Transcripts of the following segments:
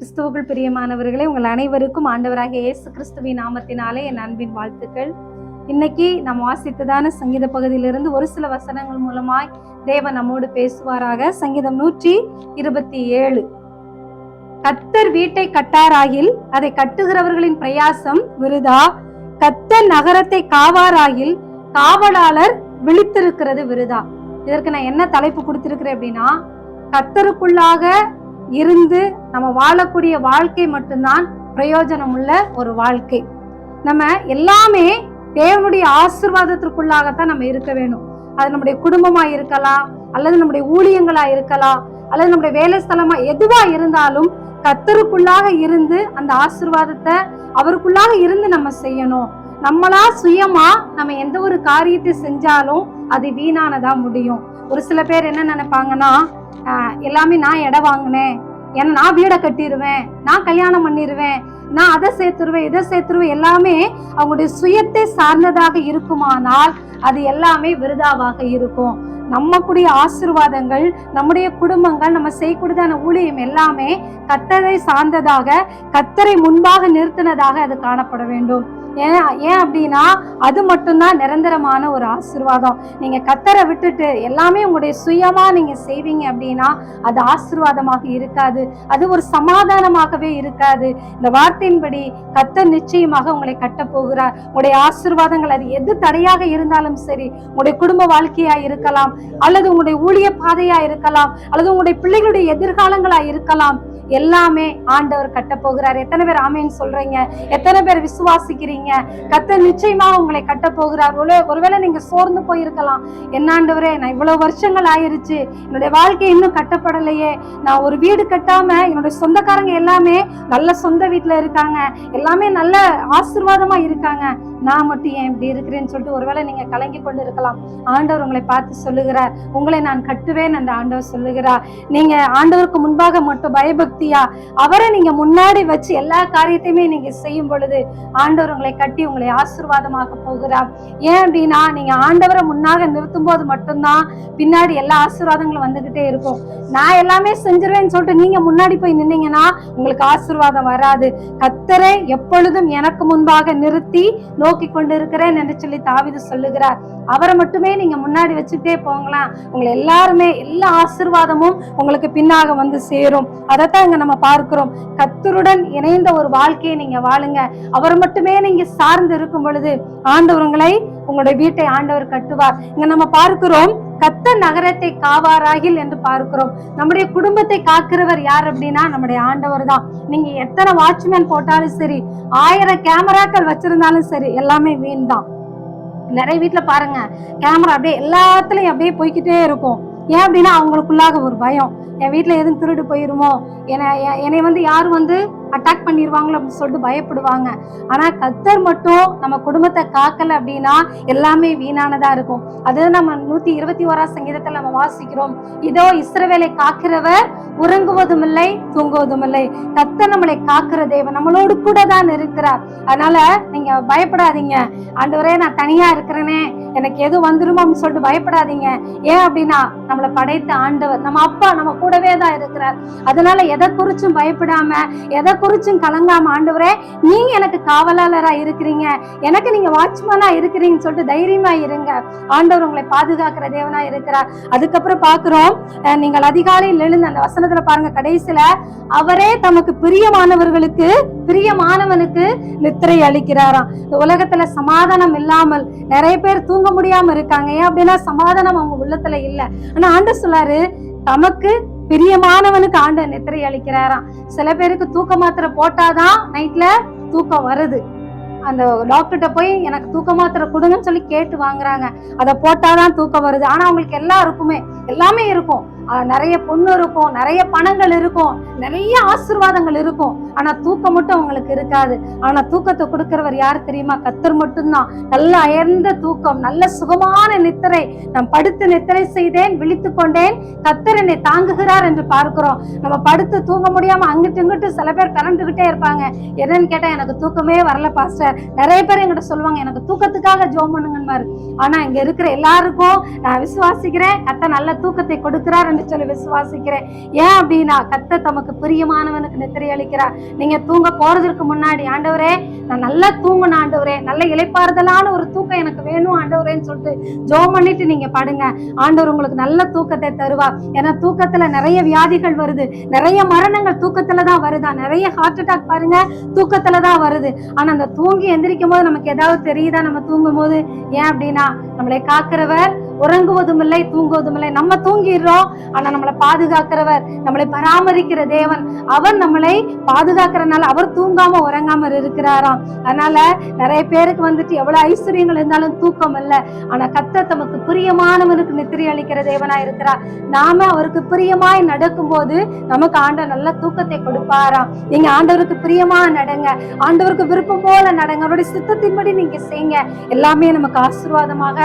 கிறிஸ்துவுக்குள் பிரியமானவர்களே உங்கள் அனைவருக்கும் ஆண்டவராகிய இயேசு கிறிஸ்துவின் நாமத்தினாலே என் அன்பின் வாழ்த்துக்கள். இன்னைக்கு நாம் வாசித்ததான சங்கீத பகுதியிலிருந்து ஒரு சில வசனங்கள் மூலமாய் தேவன் நம்மோடு பேசுவாராக. சங்கீதம் நூற்றி இருபத்தி ஏழு. கத்தர் வீட்டை கட்டாராகில் அதை கட்டுகிறவர்களின் பிரயாசம் விருதா? கத்தர் நகரத்தை காவாராகில் காவலாளர் விழித்திருக்கிறது விருதா? இதற்கு நான் என்ன தலைப்பு கொடுத்திருக்கிறேன் அப்படின்னா கத்தருக்குள்ளாக இருந்து நம்ம வாழக்கூடிய வாழ்க்கை மட்டும்தான் பிரயோஜனம் உள்ள ஒரு வாழ்க்கை. நம்ம எல்லாமே தேவனுடைய ஆசிர்வாதத்திற்குள்ளாகத்தான் நம்ம இருக்க வேணும். அது நம்முடைய குடும்பமா இருக்கலாம் அல்லது நம்முடைய ஊழியங்களா இருக்கலாம் அல்லது நம்முடைய வேலை ஸ்தலமா எதுவா இருந்தாலும் கத்தருக்குள்ளாக இருந்து அந்த ஆசிர்வாதத்தை அவருக்குள்ளாக இருந்து நம்ம செய்யணும். நம்மளா சுயமா நம்ம எந்த ஒரு காரியத்தை செஞ்சாலும் அது வீணானதா முடியும். ஒரு சில பேர் என்ன நினைப்பாங்கன்னா எல்லாமே நான் இடம் வாங்கினேன். ஏன்னா நான் வீடை கட்டிடுவேன் நான் கல்யாணம் பண்ணிடுவேன் நான் அதை சேர்த்துருவேன் இதை சேர்த்துருவேன். எல்லாமே அவங்களுடைய சுயத்தை சார்ந்ததாக இருக்குமானால் அது எல்லாமே விருதாவாக இருக்கும். நம்மக்கூடிய ஆசிர்வாதங்கள் நம்முடைய குடும்பங்கள் நம்ம செய்யக்கூடியதான ஊழியம் எல்லாமே கத்தரை சார்ந்ததாக கத்தரை முன்பாக நிறுத்தினதாக அது காணப்பட வேண்டும். ஏன் ஏன் அப்படின்னா அது மட்டும்தான் நிரந்தரமான ஒரு ஆசிர்வாதம். நீங்க கத்தரை விட்டுட்டு எல்லாமே உங்களுடைய சுயமா நீங்க செய்வீங்க அப்படின்னா அது ஆசிர்வாதமாக இருக்காது. அது ஒரு சமாதானமாகவே இருக்காது. இந்த வார்த்தையின்படி கத்தர் நிச்சயமாக உங்களை கட்ட போகிறார். உங்களுடைய ஆசிர்வாதங்கள் அது எது தடையாக இருந்தாலும் சரி உங்களுடைய குடும்ப வாழ்க்கையா இருக்கலாம் அல்லது உங்களுடைய ஊழிய பாதையா இருக்கலாம் அல்லது உங்களுடைய பிள்ளைகளுடைய எதிர்காலங்களா இருக்கலாம் எல்லாமே ஆண்டவர் கட்ட போகிறார். எத்தனை பேர் ஆமேன்னு சொல்றீங்க? எத்தனை பேர் விசுவாசிக்கிறீங்க? கத்த நிச்சயமாக உங்களை கட்ட போகிறார். ஒருவேளை நீங்க சோர்ந்து போயிருக்கலாம். என்ன ஆண்டவரே நான் இவ்வளவு வருஷங்கள் ஆயிருச்சு. என்னுடைய வாழ்க்கை இன்னும் கட்டப்படலையே. நான் ஒரு வீடு கட்டாம என்னுடைய சொந்தக்காரங்க எல்லாமே நல்ல சொந்த வீட்டுல இருக்காங்க. எல்லாமே நல்ல ஆசிர்வாதமா இருக்காங்க. நான் மட்டும் ஏன் இப்படி இருக்கிறேன்னு சொல்லிட்டு ஒருவேளை நீங்க கலங்கி கொண்டு இருக்கலாம் ஆண்டவர் உங்களை பார்த்து சொல்லுகிறார். உங்களை நான் கட்டுவேன் அந்த ஆண்டவர் சொல்லுகிறார். நீங்க ஆண்டவருக்கு முன்பாக மட்டும் பயபக்தியா அவரை நீங்க முன்னாடி வச்சு எல்லா காரியத்தையுமே நீங்க செய்யும் பொழுது ஆண்டவர் உங்களை கட்டி உங்களை ஆசிர்வாதமாக போகிறார். ஏன் அப்படின்னா நீங்க ஆண்டவரை முன்னாக நிறுத்தும் போது மட்டும்தான் பின்னாடி எல்லா ஆசீர்வாதங்களும் வந்துகிட்டே இருக்கும். நான் எல்லாமே செஞ்சிருவேன்னு சொல்லிட்டு நீங்க முன்னாடி போய் நின்னீங்கன்னா உங்களுக்கு ஆசீர்வாதம் வராது. கத்தரை எப்பொழுதும் எனக்கு முன்பாக நிறுத்தி நோக்கி கொண்டு இருக்கிறேன் என்று சொல்லி தாவிது சொல்லுகிறார். அவரை மட்டுமே நீங்க முன்னாடி வச்சுட்டே போங்களேன் உங்களை எல்லாருமே எல்லா ஆசிர்வாதமும் உங்களுக்கு பின்னாக வந்து சேரும். அதைத்தான் இங்க நம்ம பார்க்கிறோம். கத்தருடன் இணைந்த ஒரு வாழ்க்கையை நீங்க வாழுங்க. அவர் மட்டுமே நீங்க சார்ந்து இருக்கும் பொழுது ஆண்டவர்களை உங்களுடைய வீட்டை ஆண்டவர் கட்டுவார். இங்க நம்ம பார்க்கிறோம் கத்த நகரத்தை காவாராகில் என்று பார்க்கிறோம். நம்முடைய குடும்பத்தை காக்கிறவர் யார் அப்படின்னா நம்முடைய ஆண்டவர் தான். நீங்க எத்தனை வாட்ச்மேன் போட்டாலும் சரி ஆயிரம் கேமராக்கள் வச்சிருந்தாலும் சரி எல்லாமே வீண் தான். நிறைய வீட்டுல பாருங்க கேமரா அப்படியே எல்லாத்துலயும் அப்படியே போய்கிட்டே இருக்கும். ஏன் அப்படின்னா அவங்களுக்குள்ளாக ஒரு பயம். என் வீட்டில் எதுவும் திருடு போயிருமோ? என்னை என்னை வந்து யாரும் வந்து அட்டாக் பண்ணிடுவாங்களோ அப்படின்னு சொல்லிட்டு பயப்படுவாங்க. ஆனா கத்தர் மட்டும் நம்ம குடும்பத்தை காக்கல அப்படின்னா எல்லாமே வீணானதா இருக்கும். அது நம்ம நூத்தி இருபத்தி ஓராம் சங்கீதத்தில் நம்ம வாசிக்கிறோம். இதோ இஸ்ரவேலை காக்கிறவர் உறங்குவதும் இல்லை தூங்குவதும் இல்லை. கத்தர் நம்மளை காக்கிற தேவன் நம்மளோடு கூட தான் இருக்கிறார். அதனால நீங்க பயப்படாதீங்க. ஆண்டவரே நான் தனியா இருக்கிறேனே. எனக்கு எது வந்துருமோ அப்படின்னு சொல்லிட்டு பயப்படாதீங்க. ஏன் அப்படின்னா நம்மளை படைத்த ஆண்டவர் நம்ம அப்பா நம்ம கூடவே தான் இருக்கிறார். அதனால எதை குறிச்சும் பயப்படாம எதை குறிச்சும் கலங்காம ஆண்டவரே நீங்க எனக்கு காவலாளரா இருக்கிறீங்க. எனக்கு நீங்க வாட்ச்மேனா இருக்கிறீங்கன்னு சொல்லிட்டு தைரியமா இருங்க. ஆண்டவர் உங்களை பாதுகாக்கிற தேவனா இருக்கிறார். அதுக்கப்புறம் பாக்குறோம் நீங்கள் அதிகாலையில் எழுந்து அந்த வசனத்துல பாருங்க கடைசியில அவரே தமக்கு பிரியமானவர்களுக்கு பிரியமானவனுக்கு நித்திரை அளிக்கிறாராம். இந்த உலகத்துல சமாதானம் இல்லாமல் நிறைய பேர் தூங்க முடியாம இருக்காங்க. ஏன் அப்படின்னா சமாதானம் அவங்க உள்ளத்துல இல்ல. ஆனா ஆண்டு சொல்லாரு தமக்கு பிரியமானவனுக்கு ஆண்ட நித்திரை அளிக்கிறாராம். சில பேருக்கு தூக்க மாத்திரை போட்டாதான் நைட்ல தூக்கம் வருது. அந்த டாக்டர்கிட்ட போய் எனக்கு தூக்க மாத்திரை கொடுங்கன்னு சொல்லி கேட்டு வாங்குறாங்க. அதை போட்டாதான் தூக்கம் வருது. ஆனா அவங்களுக்கு எல்லாருக்குமே எல்லாமே இருக்கும். நிறைய பொண்ணு இருக்கும் நிறைய பணங்கள் இருக்கும் நிறைய ஆசீர்வாதங்கள் இருக்கும். ஆனா தூக்கம் மட்டும் அவங்களுக்கு இருக்காது. ஆனா தூக்கத்தை கொடுக்கிறவர் யார் தெரியுமா? கத்தர் மட்டும்தான். நல்ல அயர்ந்த தூக்கம் நல்ல சுகமான நித்திரை. நான் படுத்து நித்திரை செய்தேன் விழித்து கொண்டேன். கத்தர் என்னை தாங்குகிறார் என்று பார்க்கிறோம். நம்ம படுத்து தூங்க முடியாம அங்கிட்டு இங்கிட்டு சில பேர் கரண்டுகிட்டே இருப்பாங்க. என்னன்னு கேட்டா எனக்கு தூக்கமே வரல பாஸ்டர். நிறைய பேர் என்கிட்ட சொல்லுவாங்க எனக்கு தூக்கத்துக்காக ஜோம் பண்ணுங்கன்னு ஆனா இங்க இருக்கிற எல்லாருக்கும் நான் விசுவாசிக்கிறேன் கத்த நல்ல தூக்கத்தை கொடுக்கிறார் என்று சொல்லி விசுவாசிக்கிறேன். ஏன் அப்படின்னா கத்த தமக்கு பிரியமானவனுக்கு நித்திரை அளிக்கிறார். நீங்க தூங்க போறதற்கு முன்னாடி ஆண்டவரே நான் நல்லா தூங்கணும் ஆண்டவரே நல்ல இளைப்பாறுதலான ஒரு தூக்கம் எனக்கு வேணும் ஆண்டவரேன்னு சொல்லிட்டு ஜோம் பண்ணிட்டு நீங்க படுங்க. ஆண்டவர் உங்களுக்கு நல்ல தூக்கத்தை தருவார் ஏன்னா தூக்கத்துல நிறைய வியாதிகள் வருது. நிறைய மரணங்கள் தூக்கத்துல தான் வருதா? நிறைய ஹார்ட் அட்டாக் பாருங்க தூக்கத்துல தான் வருது. ஆனா அந்த தூங்கி எந்திரிக்கும் போது நமக்கு ஏதாவது தெரியுதா? நம்ம தூங்கும் போது ஏன் அப்படின்னா நம்மளை காக்கிறவர் உறங்குவதும் இல்லை தூங்குவதும் இல்லை நம்ம தூங்கிடுறோம். ஆனா நம்மளை பாதுகாக்கிறவர் நம்மளை பராமரிக்கிற தேவன். அவர் நம்மளை பாதுகாக்கிறனால அவர் தூங்காம உறங்காம இருக்கிறாராம். அதனால நிறைய பேருக்கு வந்துட்டு எவ்வளவு ஐஸ்வர்யங்கள் இருந்தாலும் தூக்கம் இல்லை. ஆனா கத்த தமக்கு பிரியமானவனுக்கு நித்திரி அளிக்கிற தேவனா இருக்கிறார். நாம அவருக்கு பிரியமாய் நடக்கும்போது நமக்கு ஆண்டவர் நல்ல தூக்கத்தை கொடுப்பாராம். நீங்க ஆண்டவருக்கு பிரியமா நடங்க. ஆண்டவருக்கு விருப்பம் போல நடங்க. அவருடைய சித்தத்தின்படி நீங்க செய்யுங்க எல்லாமே நமக்கு ஆசீர்வாதமாக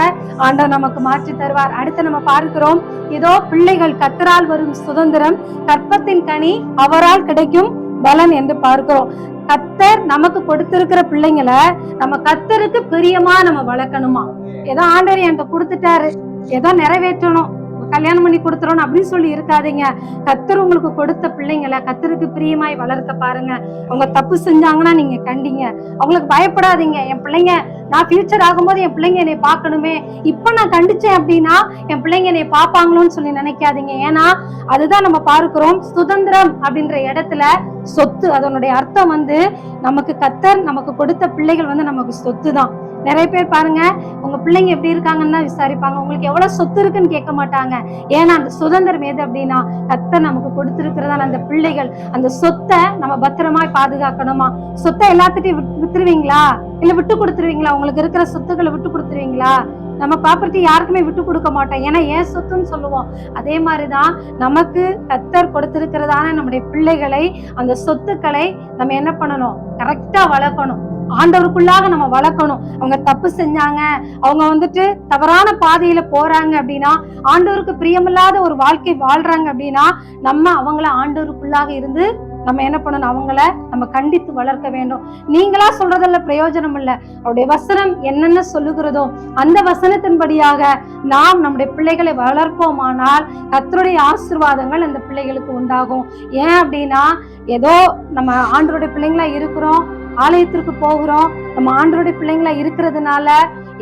ஆண்டவர் நமக்கு மாற்றி தருவார். அடுத்து நம்ம பார்க்கிறோம் இதோ பிள்ளைகள் கத்தரால் வரும் சுதந்திரம் கற்பத்தின் கனி அவரால் கிடைக்கும் பலன் என்று பார்க்கிறோம். கத்தர் நமக்கு கொடுத்திருக்கிற பிள்ளைங்களை நம்ம கத்தருக்கு பிரியமா நம்ம வளர்க்கணுமா? ஏதோ ஆண்டவர் என்கிட்ட கொடுத்துட்டாரு. ஏதோ நிறைவேற்றணும். கல்யாணம் பண்ணி கொடுத்துறோம் அப்படின்னு சொல்லி இருக்காதீங்க. கத்தர் உங்களுக்கு கொடுத்த பிள்ளைங்களை கத்தருக்கு பிரியமாய் வளர்க்க பாருங்க. அவங்க தப்பு செஞ்சாங்கன்னா நீங்க கண்டிங்க. அவங்களுக்கு பயப்படாதீங்க. என் பிள்ளைங்க நான் ஃபியூச்சர் ஆகும்போது என் பிள்ளைங்க என்னை பார்க்கணுமே. இப்ப நான் கண்டிச்சேன் அப்படின்னா என் பிள்ளைங்க என்னை பார்ப்பாங்களோன்னு சொல்லி நினைக்காதீங்க. ஏன்னா அதுதான் நம்ம பார்க்கிறோம். சுதந்திரம் அப்படின்ற இடத்துல சொத்து அதனுடைய அர்த்தம் வந்து நமக்கு கத்தர் நமக்கு கொடுத்த பிள்ளைகள் வந்து நமக்கு சொத்து தான் நிறைய பேர் பாருங்க உங்க பிள்ளைங்க எப்படி இருக்காங்கன்னு தான் விசாரிப்பாங்க. உங்களுக்கு எவ்வளவு சொத்து இருக்குன்னு கேட்க மாட்டாங்க. ஏன்னா அந்த சுதந்திரம் எது அப்படின்னா கத்தர் நமக்கு கொடுத்திருக்கிறதால அந்த பிள்ளைகள் அந்த சொத்தை நம்ம பத்திரமாய் பாதுகாக்கணுமா? சொத்தை எல்லாத்துட்டையும் வித்துருவீங்களா? இல்ல விட்டு கொடுத்துருவீங்களா? உங்களுக்கு இருக்கிற சொத்துக்களை விட்டு கொடுத்துருவீங்களா? நம்ம ப்ராப்பர்ட்டி யாருக்குமே விட்டு கொடுக்க மாட்டோம். ஏன்னா ஏன் சொத்துன்னு சொல்லுவோம். அதே மாதிரிதான் நமக்கு கத்தர் கொடுத்திருக்கிறதான நம்முடைய பிள்ளைகளை அந்த சொத்துக்களை நம்ம என்ன பண்ணணும்? கரெக்டா வளர்க்கணும். ஆண்டவருக்குள்ளாக நம்ம வளர்க்கணும். அவங்க தப்பு செஞ்சாங்க. அவங்க வந்துட்டு தவறான பாதையில போறாங்க அப்படின்னா ஆண்டவருக்கு பிரியமில்லாத ஒரு வாழ்க்கை வாழ்றாங்க அப்படின்னா நம்ம அவங்கள ஆண்டவருக்குள்ளாக இருந்து நம்ம என்ன பண்ணணும்? அவங்கள நம்ம கண்டித்து வளர்க்க வேண்டும். நீங்களா சொல்றதுல பிரயோஜனம் இல்லை. அவருடைய வசனம் என்னென்ன சொல்லுகிறதோ அந்த வசனத்தின்படியாக நாம் நம்முடைய பிள்ளைகளை வளர்ப்போமானால் கத்தருடைய ஆசீர்வாதங்கள் அந்த பிள்ளைகளுக்கு உண்டாகும். ஏன் அப்படின்னா ஏதோ நம்ம ஆண்டருடைய பிள்ளைங்களா இருக்கிறோம் ஆலயத்திற்கு போகிறோம் நம்ம ஆண்டருடைய பிள்ளைங்களா இருக்கிறதுனால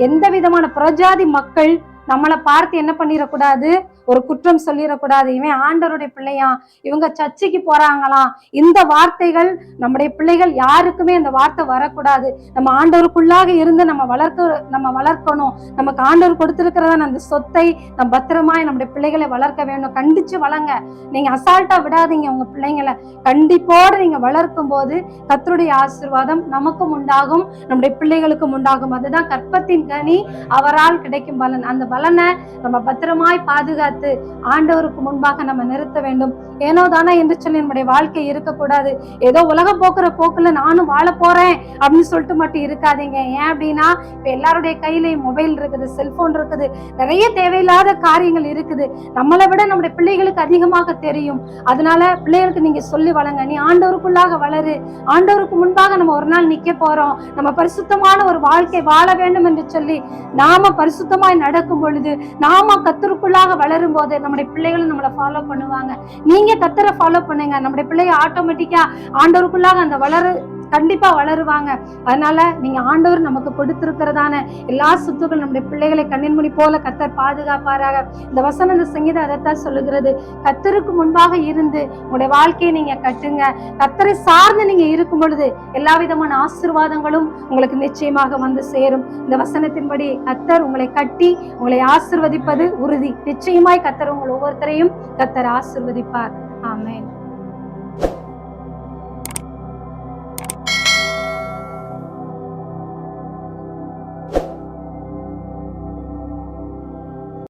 எந்த விதமான பிரஜாதி மக்கள் நம்மளை பார்த்து என்ன பண்ணிடக்கூடாது ஒரு குற்றம் சொல்லிடக்கூடாது இவன் ஆண்டவருடைய பிள்ளையா? இவங்க சர்ச்சைக்கு போறாங்களாம் இந்த வார்த்தைகள் நம்முடைய பிள்ளைகள் யாருக்குமே அந்த வார்த்தை வரக்கூடாது. நம்ம ஆண்டவருக்குள்ளாக இருந்து நம்ம வளர்க்க நம்ம வளர்க்கணும். நமக்கு ஆண்டவர் கொடுத்திருக்கிறதான அந்த சொத்தை நம்ம பத்திரமாய் நம்முடைய பிள்ளைகளை வளர்க்க வேண்டும். கண்டிச்சு வளங்க. நீங்க அசால்ட்டா விடாதீங்க உங்க பிள்ளைங்களை. கண்டிப்போடு நீங்க வளர்க்கும் போது கத்தருடைய ஆசீர்வாதம் நமக்கும் உண்டாகும். நம்முடைய பிள்ளைகளுக்கும் உண்டாகும். அதுதான் கற்பத்தின் கனி. அவரால் கிடைக்கும் பலன். அந்த பலனை நம்ம பத்திரமாய் பாதுகாத்து ஆண்டவருக்கு முன்பாக நம்ம நிறுத்த வேண்டும். ஏனோ தானே என்று சொல்லி நம்முடைய வாழ்க்கை இருக்கக்கூடாது. ஏதோ உலகம் போக்குற போக்குல நானும் வாழ போறேன் அப்படின்னு சொல்லிட்டு மட்டும் இருக்காதீங்க. ஏன் அப்படின்னா இப்ப எல்லாருடைய கையிலையும் மொபைல் இருக்குது செல்போன் இருக்குது. நிறைய தேவையில்லாத காரியங்கள் இருக்குது. நம்மளை விட நம்முடைய பிள்ளைகளுக்கு அதிகமாக தெரியும். அதனால பிள்ளைகளுக்கு நீங்க சொல்லி வளங்க. நீ ஆண்டவருக்குள்ளாக வளரு. ஆண்டவருக்கு முன்பாக நம்ம ஒரு நாள் நிக்க போறோம். நம்ம பரிசுத்தமான ஒரு வாழ்க்கை வாழ வேண்டும் என்று சொல்லி நாம பரிசுத்தமாய் நடக்கும் பொழுது நாம கத்தருக்குள்ளாக வளரும் போது நம்முடைய பிள்ளைகளும் நம்மளை ஃபாலோ பண்ணுவாங்க. நீங்க கத்தரை ஃபாலோ பண்ணுங்க. நம்முடைய பிள்ளைங்க ஆட்டோமேட்டிக்கா ஆண்டவருக்குள்ளாக அந்த வளர கண்டிப்பா வளருவாங்க. அதனால நீங்க ஆண்டவர் நமக்கு கொடுத்திருக்கிறதான எல்லா சொத்துக்கள் நம்முடைய பிள்ளைகளை கண்ணின்மணி போல கத்தர் பாதுகாப்பாராக. இந்த வசன இந்த சங்கீதம் அதைத்தான் சொல்லுகிறது. கத்தருக்கு முன்பாக இருந்து உங்களுடைய வாழ்க்கையை நீங்க கட்டுங்க. கத்தரை சார்ந்து நீங்க இருக்கும் பொழுது எல்லா விதமான ஆசீர்வாதங்களும் உங்களுக்கு நிச்சயமாக வந்து சேரும். இந்த வசனத்தின்படி கத்தர் உங்களை கட்டி உங்களை ஆசிர்வதிப்பது உறுதி. நிச்சயமாய் கத்தர் உங்கள் ஒவ்வொருத்தரையும் கத்தர் ஆசிர்வதிப்பார். ஆமேன்.